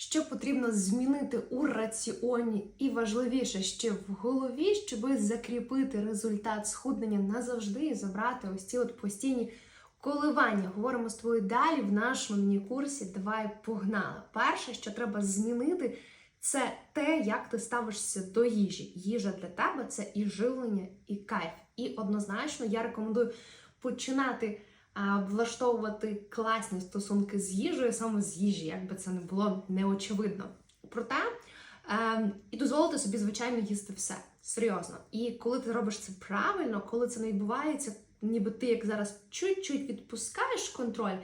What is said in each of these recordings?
що потрібно змінити у раціоні, і важливіше ще в голові, щоб закріпити результат схуднення назавжди і забрати ось ці от постійні коливання. Говоримо з тобою далі в нашому міні-курсі Давай погнали. Перше, що треба змінити, це те, як ти ставишся до їжі. Їжа для тебе це і живлення, і кайф. І однозначно я рекомендую починати влаштовувати класні стосунки з їжею, саме з їжі, якби це не було неочевидно. Проте е, і дозволити собі, звичайно, їсти все серйозно. І коли ти робиш це правильно, коли це не відбувається, ніби ти як зараз чуть-чуть відпускаєш контроль,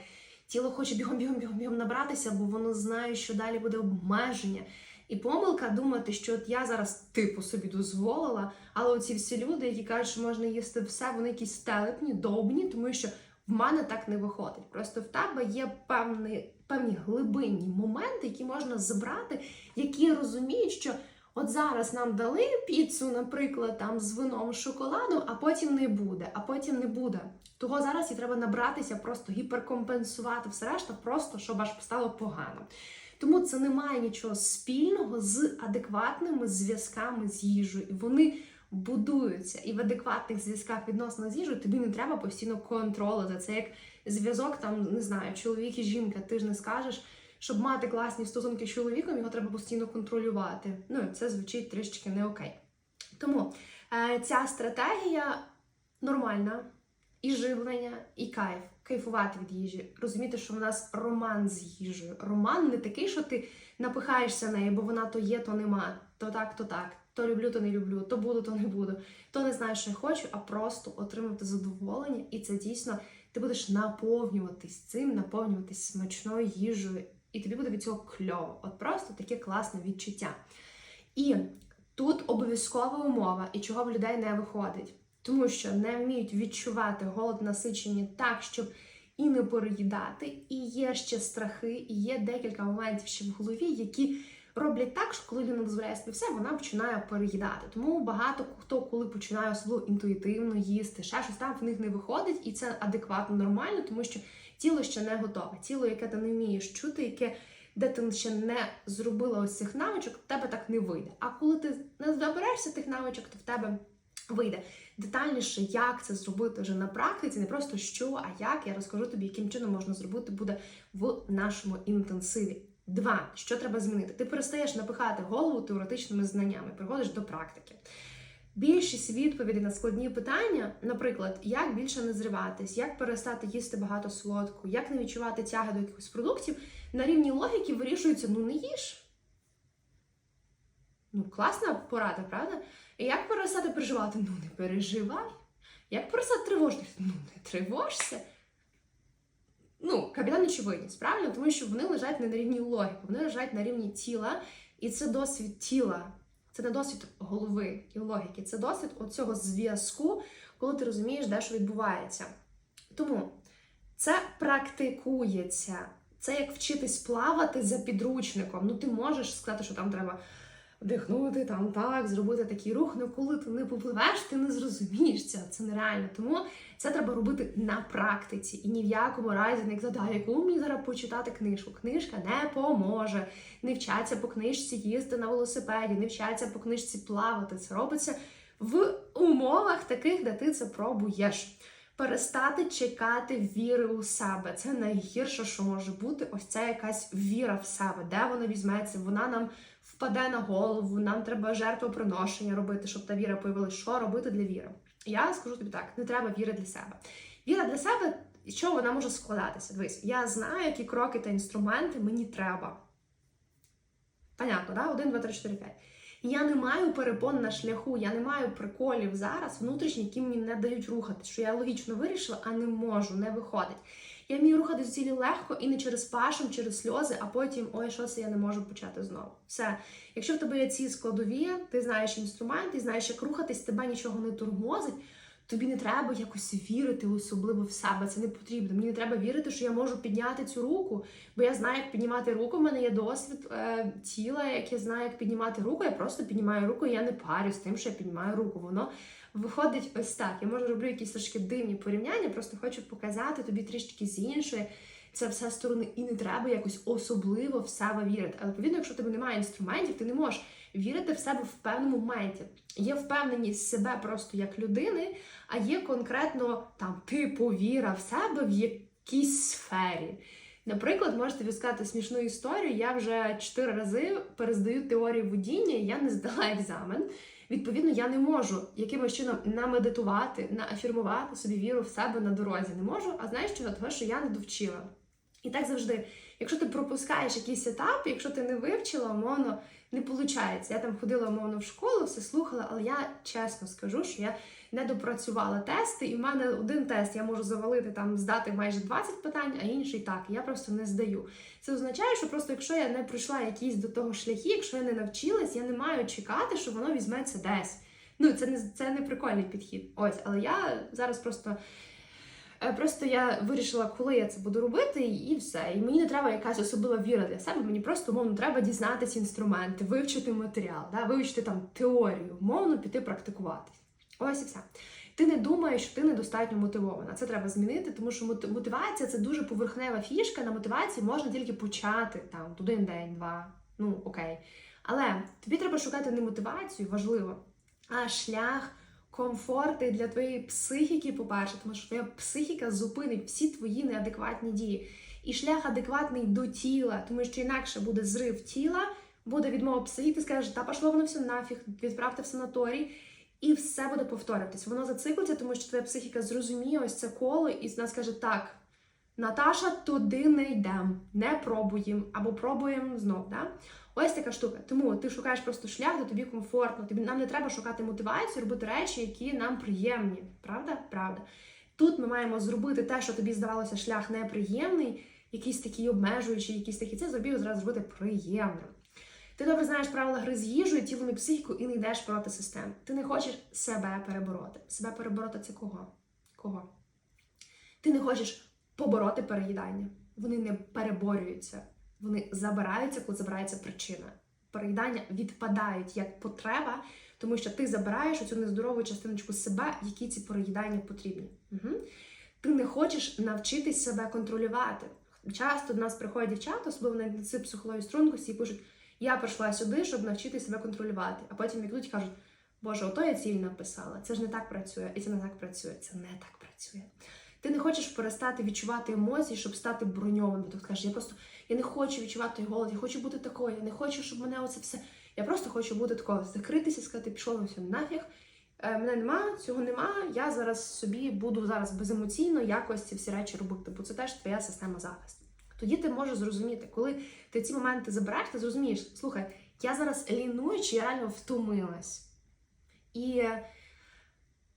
тіло хоче бігом, бігом, бігом, бігом набратися, бо воно знає, що далі буде обмеження. І помилка думати, що от я зараз типу собі дозволила, але оці всі люди, які кажуть, що можна їсти все, вони якісь телепні, довбні, тому що в мене так не виходить. Просто в тебе є певні, певні глибинні моменти, які можна забрати, які розуміють, що от зараз нам дали піцу, наприклад, там з вином шоколадом, а потім не буде, а потім не буде. Того зараз і треба набратися, просто гіперкомпенсувати все решта, просто щоб аж стало погано. Тому це не має нічого спільного з адекватними зв'язками з їжею. І вони будуються. І в адекватних зв'язках відносно з їжею тобі не треба постійно контролити. Це як зв'язок, там не знаю, чоловік і жінка. Ти ж не скажеш, щоб мати класні стосунки з чоловіком, його треба постійно контролювати. Ну це звучить трішечки не окей. Тому е, ця стратегія нормальна. І живлення, і кайф, кайфувати від їжі, розуміти, що в нас роман з їжею. Роман не такий, що ти напихаєшся нею, бо вона то є, то нема, то так, то так, то люблю, то не люблю, то буду, то не буду, то не знаю, що я хочу, а просто отримати задоволення, і це дійсно ти будеш наповнюватись цим, наповнюватись смачною їжею, і тобі буде від цього кльово. От просто таке класне відчуття. І тут обов'язкова умова, і чого в людей не виходить тому що не вміють відчувати голод насичення так, щоб і не переїдати, і є ще страхи, і є декілька моментів ще в голові, які роблять так, що коли людина дозволяє собі все, вона починає переїдати. Тому багато хто, коли починає особливо інтуїтивно їсти, ще щось там в них не виходить, і це адекватно нормально, тому що тіло ще не готове. Тіло, яке ти не вмієш чути, яке. Де ти ще не зробила ось цих навичок, в тебе так не вийде. А коли ти не доберешся тих навичок, то в тебе вийде детальніше, як це зробити вже на практиці, не просто що, а як я розкажу тобі, яким чином можна зробити буде в нашому інтенсиві. Два, що треба змінити? Ти перестаєш напихати голову теоретичними знаннями, приходиш до практики. Більшість відповідей на складні питання, наприклад, як більше не зриватись, як перестати їсти багато солодку, як не відчувати тяги до якихось продуктів, на рівні логіки вирішуються: ну не їж. Ну, класна порада, правда? І як перестати переживати? Ну, не переживай. Як перестати тривожитися? Ну, не тривожся. Ну, капітан очевидність, правильно? Тому що вони лежать не на рівні логіки, вони лежать на рівні тіла, і це досвід тіла. Це не досвід голови і логіки, це досвід оцього зв'язку, коли ти розумієш, де що відбувається. Тому це практикується. Це як вчитись плавати за підручником. Ну, ти можеш сказати, що там треба вдихнути там так, зробити такий рух. Ну коли ти не попливеш, ти не зрозумієш це. Це нереально. Тому це треба робити на практиці. І ні в якому разі не казати, яку мені зараз почитати книжку. Книжка не поможе. Не вчаться по книжці їздити на велосипеді, не вчаться по книжці плавати. Це робиться в умовах таких, де ти це пробуєш. Перестати чекати віри у себе. Це найгірше, що може бути. Ось ця якась віра в себе. Де вона візьметься? Вона нам впаде на голову, нам треба жертвоприношення робити, щоб та віра появилася. Що робити для віри? Я скажу тобі так: не треба віри для себе. Віра для себе, що вона може складатися? Дивись, я знаю, які кроки та інструменти мені треба. Понятно, да? Один, два, три, чотири, п'ять. Я не маю перепон на шляху, я не маю приколів зараз внутрішніх, які мені не дають рухатись, що я логічно вирішила, а не можу, не виходить. Я вмію рухатись цілі легко і не через пашем, через сльози, а потім ой, що це я не можу почати знову. Все. Якщо в тебе є ці складові, ти знаєш інструмент, ти знаєш, як рухатись, тебе нічого не турмозить. Тобі не треба якось вірити, особливо в себе. Це не потрібно. Мені не треба вірити, що я можу підняти цю руку, бо я знаю, як піднімати руку. У мене є досвід е, тіла, як я знаю, як піднімати руку. Я просто піднімаю руку, і я не парю з тим, що я піднімаю руку. Воно виходить ось так. Я може роблю якісь трошки дивні порівняння, просто хочу показати тобі трішки з іншої це все сторони, і не треба якось особливо в себе вірити. Але відповідно, якщо в тебе немає інструментів, ти не можеш вірити в себе в певному моменті. Є впевненість себе просто як людини, а є конкретно там типу віра в себе в якійсь сфері. Наприклад, можете тобі сказати смішну історію. Я вже чотири рази перездаю теорію водіння, і я не здала екзамен. Відповідно, я не можу якимось чином намедитувати, наафірмувати собі віру в себе на дорозі. Не можу. А знаєш чого? Того, що я не довчила. І так завжди, якщо ти пропускаєш якийсь етап, якщо ти не вивчила, умовно не виходить. Я там ходила умовно в школу, все слухала, але я чесно скажу, що я не допрацювала тести, і в мене один тест я можу завалити там, здати майже 20 питань, а інший так. Я просто не здаю. Це означає, що просто якщо я не пройшла якісь до того шляхи, якщо я не навчилась, я не маю чекати, що воно візьметься десь. Ну, це не це не прикольний підхід. Ось, але я зараз просто. Е, Просто я вирішила, коли я це буду робити, і все. І мені не треба якась особлива віра для себе. Мені просто мовно треба дізнатися інструменти, вивчити матеріал, да, вивчити там теорію, мовно піти практикуватись. Ось і все. Ти не думаєш, що ти недостатньо мотивована. Це треба змінити, тому що мот- мотивація це дуже поверхнева фішка. На мотивації можна тільки почати там один день, два. Ну окей. Але тобі треба шукати не мотивацію, важливо, а шлях комфорти для твоєї психіки, по-перше, тому що твоя психіка зупинить всі твої неадекватні дії. І шлях адекватний до тіла, тому що інакше буде зрив тіла, буде відмова психіки, ти скажеш, та пошло воно все нафіг, відправте в санаторій, і все буде повторюватись. Воно зациклиться, тому що твоя психіка зрозуміє ось це коло і вона скаже, так, Наташа, туди не йдемо, не пробуємо або пробуємо знов. Да? Ось така штука. Тому ти шукаєш просто шлях, де тобі комфортно. Тобі нам не треба шукати мотивацію, робити речі, які нам приємні. Правда? Правда. Тут ми маємо зробити те, що тобі здавалося, шлях неприємний, якийсь такий обмежуючий, якийсь такий це зробив зразу зробити приємним. Ти добре знаєш правила гри з їжею, тілом і психікою і не йдеш проти систем. Ти не хочеш себе перебороти. Себе перебороти це кого? Кого? Ти не хочеш побороти переїдання. Вони не переборюються. Вони забираються, коли забирається причина. Переїдання відпадають як потреба, тому що ти забираєш оцю нездорову частиночку себе, які ці переїдання потрібні. Угу. Ти не хочеш навчитись себе контролювати. Часто до нас приходять дівчата, особливо на інтенсив психології стрункості, і пишуть: я прийшла сюди, щоб навчитися себе контролювати. А потім йдуть і кажуть, Боже, ото я ціль написала. Це ж не так працює, і це не так працює. Це не так працює. Ти не хочеш перестати відчувати емоції, щоб стати броньованим. Ти кажеш, я просто я не хочу відчувати голод, я хочу бути такою, я не хочу, щоб мене оце все. Я просто хочу бути такою, закритися, сказати, пішов на все нафіг. Е, мене нема, цього нема. Я зараз собі буду зараз беземоційно якось ці всі речі робити, бо це теж твоя система захисту. Тоді ти можеш зрозуміти, коли ти ці моменти забираєш, ти зрозумієш, слухай, я зараз ліную, чи я реально втомилась. І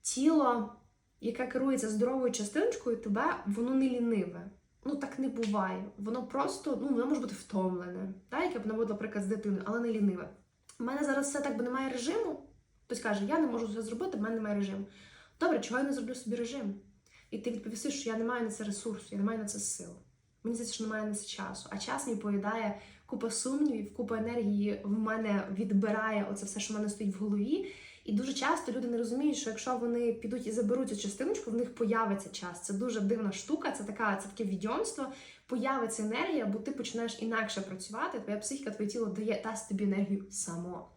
тіло яке керується здоровою частиночкою, тебе воно не ліниве. Ну так не буває. Воно просто ну воно може бути втомлене. Так, як я б наводила приклад з дитиною, але не ліниве. У мене зараз все так би немає режиму. Хтось каже, я не можу це зробити, в мене немає режиму. Добре, чого я не зроблю собі режим? І ти відповісиш, що я не маю на це ресурсу, я не маю на це сил. Мені здається, що немає на це часу. А час мені поїдає купа сумнівів, купа енергії в мене відбирає оце все, що в мене стоїть в голові. І дуже часто люди не розуміють, що якщо вони підуть і заберуть цю частиночку, в них появиться час. Це дуже дивна штука, це така, це таке відьомство. Появиться енергія, бо ти починаєш інакше працювати. Твоя психіка, твоє тіло дає дасть тобі енергію само.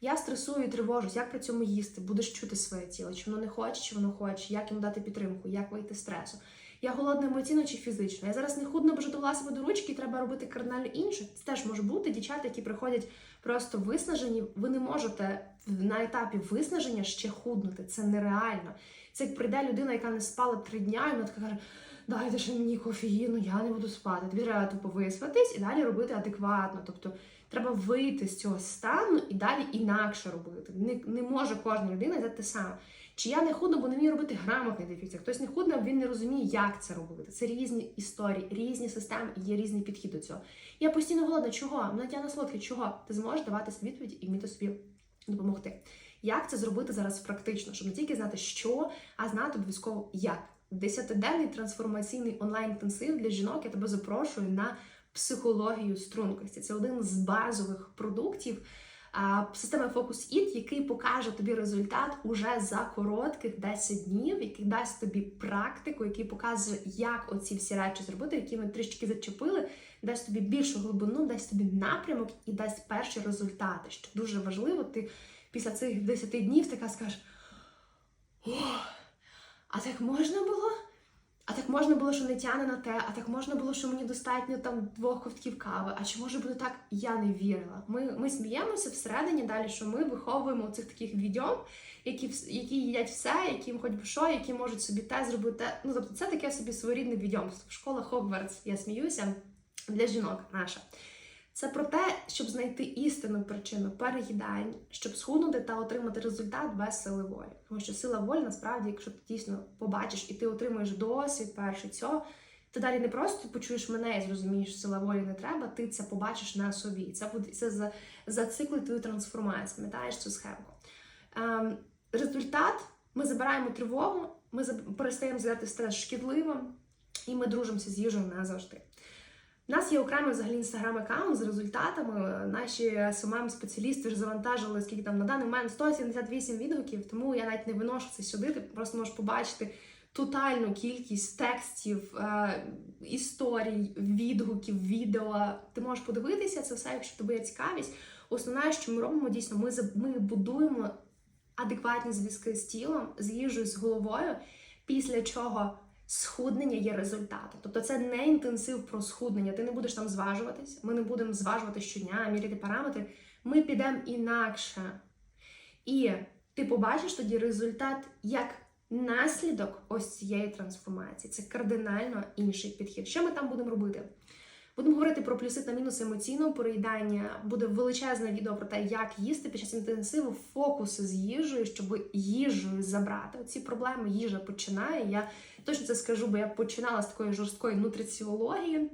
Я стресую і тривожусь, як при цьому їсти, будеш чути своє тіло, чи воно не хоче, чи воно хоче, як йому дати підтримку, як вийти з стресу. Я голодна емоційно чи фізично. Я зараз не худно бо довела себе до ручки, і треба робити кардинально інше. Це теж може бути дівчата, які приходять просто виснажені. Ви не можете на етапі виснаження ще худнути. Це нереально. Це як прийде людина, яка не спала три дня, і вона така каже: дайте ж мені кофеїну, я не буду спати. Тобі треба тупо виспатись і далі робити адекватно. Тобто треба вийти з цього стану і далі інакше робити. Не, не може кожна людина взяти те саме. Чи я не худно, бо не вмію робити грамотний дефіцит. Хтось не худно, він не розуміє, як це робити. Це різні історії, різні системи, є різний підхід до цього. Я постійно голодна. Чого? Мене тягне солодке. Чого? Ти зможеш давати собі відповідь і вміти собі допомогти. Як це зробити зараз практично, щоб не тільки знати, що, а знати обов'язково як. Десятиденний трансформаційний онлайн-інтенсив для жінок я тебе запрошую на психологію стрункості. Це один з базових продуктів системи Focus It, який покаже тобі результат уже за коротких 10 днів, який дасть тобі практику, який показує, як оці всі речі зробити, які ми трішки зачепили, дасть тобі більшу глибину, дасть тобі напрямок і дасть перші результати. Що дуже важливо, ти після цих 10 днів така скажеш: О, а так можна було? А так можна було, що не тяне на те, а так можна було, що мені достатньо там двох ковтків кави. А чи може бути так? Я не вірила. Ми, ми сміємося всередині далі, що ми виховуємо цих таких відьом, які, які їдять все, які хоч би що, які можуть собі те зробити. Ну тобто, це таке собі своєрідне відьомство. Школа Хогвартс, я сміюся для жінок наша. Це про те, щоб знайти істинну причину переїдань, щоб схуднути та отримати результат без сили волі. Тому що сила волі, насправді, якщо ти дійсно побачиш і ти отримуєш досвід перший цього, ти далі не просто почуєш мене і зрозумієш, що сила волі не треба, ти це побачиш на собі. Це буде це зациклить твою трансформацію. Пам'ятаєш цю схемку. Ем, результат: ми забираємо тривогу, ми перестаємо згадати стрес шкідливим, і ми дружимося з їжею назавжди. У нас є окремий взагалі інстаграм-аккаунт з результатами. Наші смм спеціалісти вже завантажили, скільки там на даний момент 178 відгуків, тому я навіть не виношу це сюди. Ти просто можеш побачити тотальну кількість текстів, е, історій, відгуків, відео. Ти можеш подивитися це все, якщо тобі є цікавість. Основне, що ми робимо, дійсно, ми, ми будуємо адекватні зв'язки з тілом, з їжею, з головою, після чого схуднення є результатом. Тобто це не інтенсив про схуднення. Ти не будеш там зважуватись, ми не будемо зважувати щодня, міряти параметри. Ми підемо інакше. І ти побачиш тоді результат як наслідок ось цієї трансформації. Це кардинально інший підхід. Що ми там будемо робити? Будемо говорити про плюси та мінуси емоційного переїдання. Буде величезне відео про те, як їсти під час інтенсиву, фокуси з їжею, щоб їжею забрати. Ці проблеми їжа починає. Я точно це скажу, бо я починала з такої жорсткої нутриціології.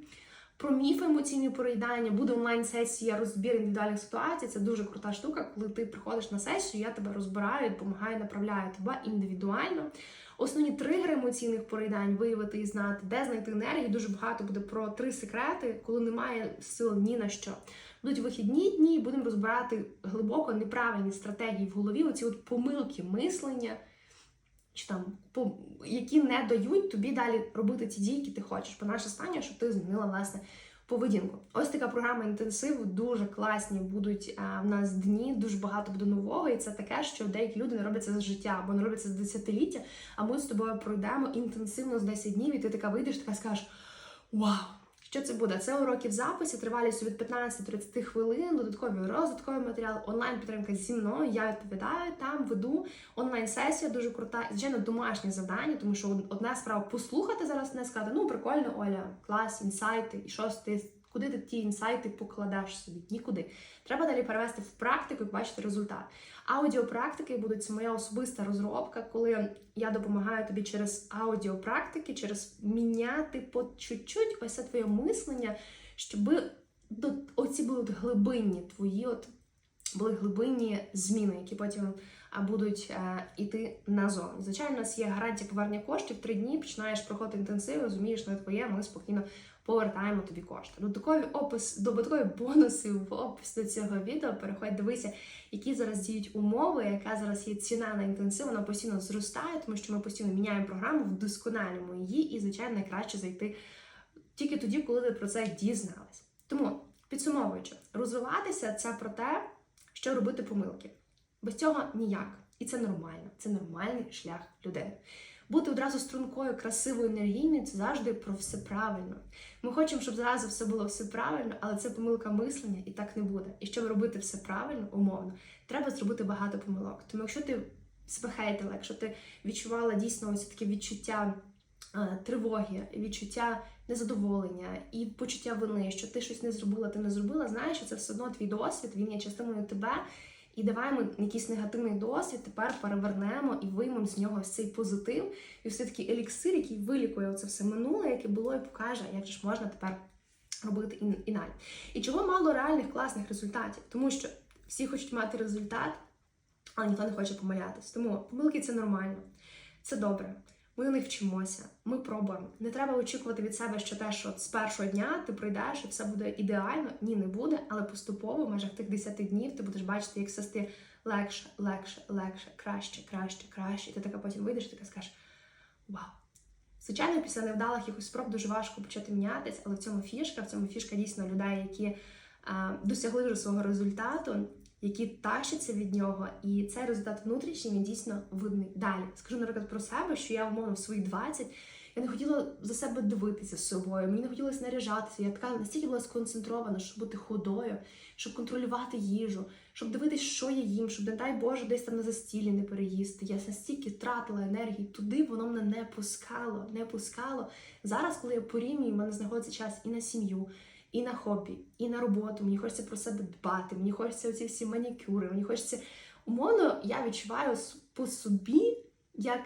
Про міф емоційного переїдання буде онлайн-сесія розбір індивідуальних ситуацій. Це дуже крута штука. Коли ти приходиш на сесію, я тебе розбираю, допомагаю, направляю тебе індивідуально. Основні тригери емоційних переїдань виявити і знати, де знайти енергію. Дуже багато буде про три секрети, коли немає сил ні на що. Будуть вихідні дні, будемо розбирати глибоко неправильні стратегії в голові, оці от помилки мислення, чи там які не дають тобі далі робити ті дії, які ти хочеш. Бо наше стання, щоб ти змінила власне поведінку. Ось така програма інтенсиву, дуже класні будуть а, в нас дні, дуже багато буде нового, і це таке, що деякі люди не роблять це з життя або не роблять це з десятиліття. А ми з тобою пройдемо інтенсивно з 10 днів, і ти така вийдеш, така скажеш: Вау! Що це буде? Це уроки в записі, тривалістю від 15-30 хвилин, додатковий розвитковий матеріал, онлайн-підтримка зі мною. Я відповідаю там, веду онлайн-сесія дуже крута. Звичайно, домашнє завдання, тому що одна справа послухати зараз, не сказати, ну прикольно, Оля, клас, інсайти, і що ти. Куди ти ті інсайти покладеш собі? Нікуди. Треба далі перевести в практику і бачити результат. Аудіопрактики будуть моя особиста розробка, коли я допомагаю тобі через аудіопрактики, через міняти по чуть-чуть ось це твоє мислення, щоб оці були глибинні твої, от були глибинні зміни, які потім будуть е, іти назовні. Звичайно, у нас є гарантія повернення коштів. Три дні починаєш проходити інтенсив, розумієш, не твоє, ми спокійно повертаємо тобі кошти. Додаткові опис, додаткові бонуси в описі до цього відео. Переходь, дивися, які зараз діють умови, яка зараз є ціна на інтенсив, вона постійно зростає, тому що ми постійно міняємо програму, вдосконалюємо її, і, звичайно, найкраще зайти тільки тоді, коли ви про це дізналися. Тому, підсумовуючи, розвиватися це про те, що робити помилки. Без цього ніяк. І це нормально, це нормальний шлях людини. Бути одразу стрункою, красивою, енергійною це завжди про все правильно. Ми хочемо, щоб зразу все було все правильно, але це помилка мислення, і так не буде. І щоб робити все правильно, умовно, треба зробити багато помилок. Тому якщо ти себе хейтила, якщо ти відчувала дійсно ось таке відчуття е, тривоги, відчуття незадоволення і почуття вини, що ти щось не зробила, ти не зробила, знаєш, що це все одно твій досвід, він є частиною тебе. І давай ми якийсь негативний досвід тепер перевернемо і виймемо з нього цей позитив, і все такий еліксир, який вилікує це все минуле, яке було, і покаже, як же ж можна тепер робити ін- інакше. І чого мало реальних класних результатів? Тому що всі хочуть мати результат, але ніхто не хоче помилятись. Тому помилки це нормально, це добре. Ми на них вчимося, ми пробуємо. Не треба очікувати від себе, що те, що з першого дня ти пройдеш і все буде ідеально. Ні, не буде, але поступово в межах тих 10 днів ти будеш бачити, як все стає легше, легше, легше, краще, краще, краще. І ти така потім вийдеш і така скажеш: Вау! Звичайно, після невдалих якихось спроб дуже важко почати мінятись, але в цьому фішка, в цьому фішка дійсно людей, які досягли вже свого результату, які тащаться від нього, і цей результат внутрішній він дійсно видний далі. Скажу, наприклад, про себе, що я умовно в свої 20, я не хотіла за себе дивитися з собою, мені не хотілося наряжатися. Я така настільки була сконцентрована, щоб бути худою, щоб контролювати їжу, щоб дивитися, що я їм, щоб, не дай Боже, десь там на застілі не переїсти. Я настільки тратила енергії туди, воно мене не пускало, не пускало. Зараз, коли я порівнюю, в мене знаходиться час і на сім'ю, і на хобі, і на роботу. Мені хочеться про себе дбати, мені хочеться оці всі манікюри, мені хочеться. Умовно, я відчуваю по собі, як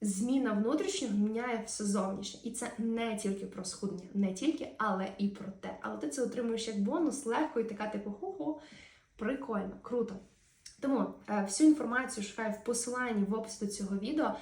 зміна внутрішнього міняє все зовнішнє. І це не тільки про схуднення, не тільки, але і про те. Але ти це отримуєш як бонус, легко і така, типу, ху-ху, прикольно, круто. Тому е, всю інформацію шукаю в посиланні в описі цього відео.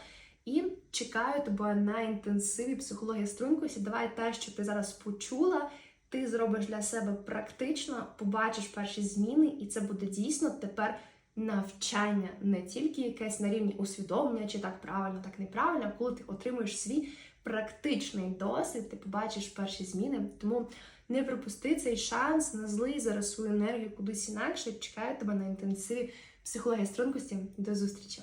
І чекаю тебе на інтенсиві психологія стрункості. Давай те, що ти зараз почула, ти зробиш для себе практично, побачиш перші зміни, і це буде дійсно тепер навчання, не тільки якесь на рівні усвідомлення, чи так правильно, так неправильно, коли ти отримуєш свій практичний досвід, ти побачиш перші зміни. Тому не пропусти цей шанс, не злий зараз свою енергію кудись інакше. Чекаю тебе на інтенсиві психологія стрункості. До зустрічі!